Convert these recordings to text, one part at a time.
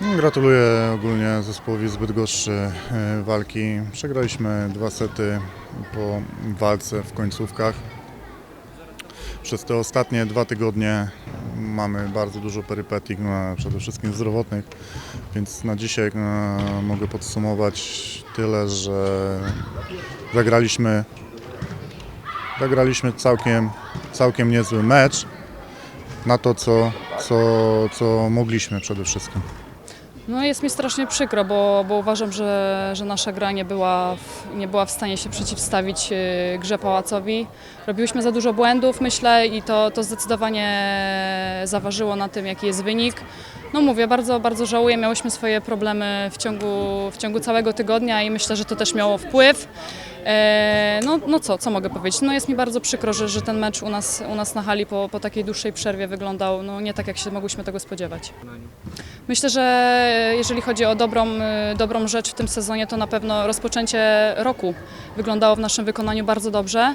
Gratuluję ogólnie zespołowi z Bydgoszczy e, walki. Przegraliśmy dwa sety po walce w końcówkach. Przez te ostatnie dwa tygodnie mamy bardzo dużo perypetii, no, przede wszystkim zdrowotnych, więc na dzisiaj e, mogę podsumować tyle, że zagraliśmy, zagraliśmy całkiem, całkiem niezły mecz na to, co, co, co mogliśmy przede wszystkim. No jest mi strasznie przykro, bo, bo uważam, że, że nasza gra nie była, w, nie była w stanie się przeciwstawić y, grze Pałacowi. Robiłyśmy za dużo błędów, myślę, i to, to zdecydowanie zaważyło na tym, jaki jest wynik. No mówię, bardzo, bardzo żałuję, miałyśmy swoje problemy w ciągu, w ciągu całego tygodnia i myślę, że to też miało wpływ. E, No, no co, co mogę powiedzieć? No jest mi bardzo przykro, że, że ten mecz u nas, u nas na hali po, po takiej dłuższej przerwie wyglądał no, nie tak, jak się mogłyśmy tego spodziewać. Myślę, że jeżeli chodzi o dobrą, y, dobrą rzecz w tym sezonie, to na pewno rozpoczęcie roku wyglądało w naszym wykonaniu bardzo dobrze.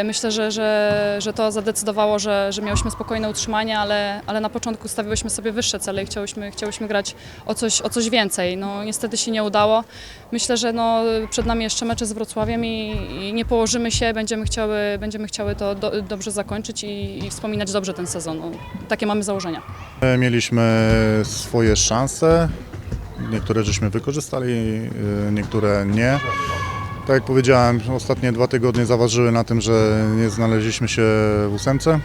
Y, Myślę, że, że, że to zadecydowało, że, że miałyśmy spokojne utrzymanie, ale, ale na początku stawiłyśmy sobie wyższe cele i chciałyśmy, chciałyśmy grać o coś, o coś więcej. No, niestety się nie udało. Myślę, że no, przed nami jeszcze mecze z Wrocławiem i, i nie położymy się, będziemy chciały, będziemy chciały to do, dobrze zakończyć i, i wspominać dobrze ten sezon. No, takie mamy założenia. E, Mieliśmy swoje szanse. Niektóre żeśmy wykorzystali, e, niektóre nie. Tak jak powiedziałem, ostatnie dwa tygodnie zaważyły na tym, że nie znaleźliśmy się w ósemce.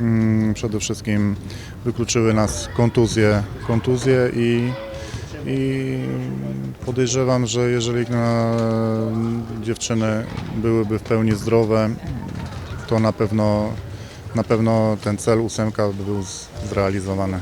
Mm, Przede wszystkim wykluczyły nas kontuzje, kontuzje i, i podejrzewam, że jeżeli dziewczyny byłyby w pełni zdrowe, to na pewno, na pewno ten cel ósemka by był zrealizowany.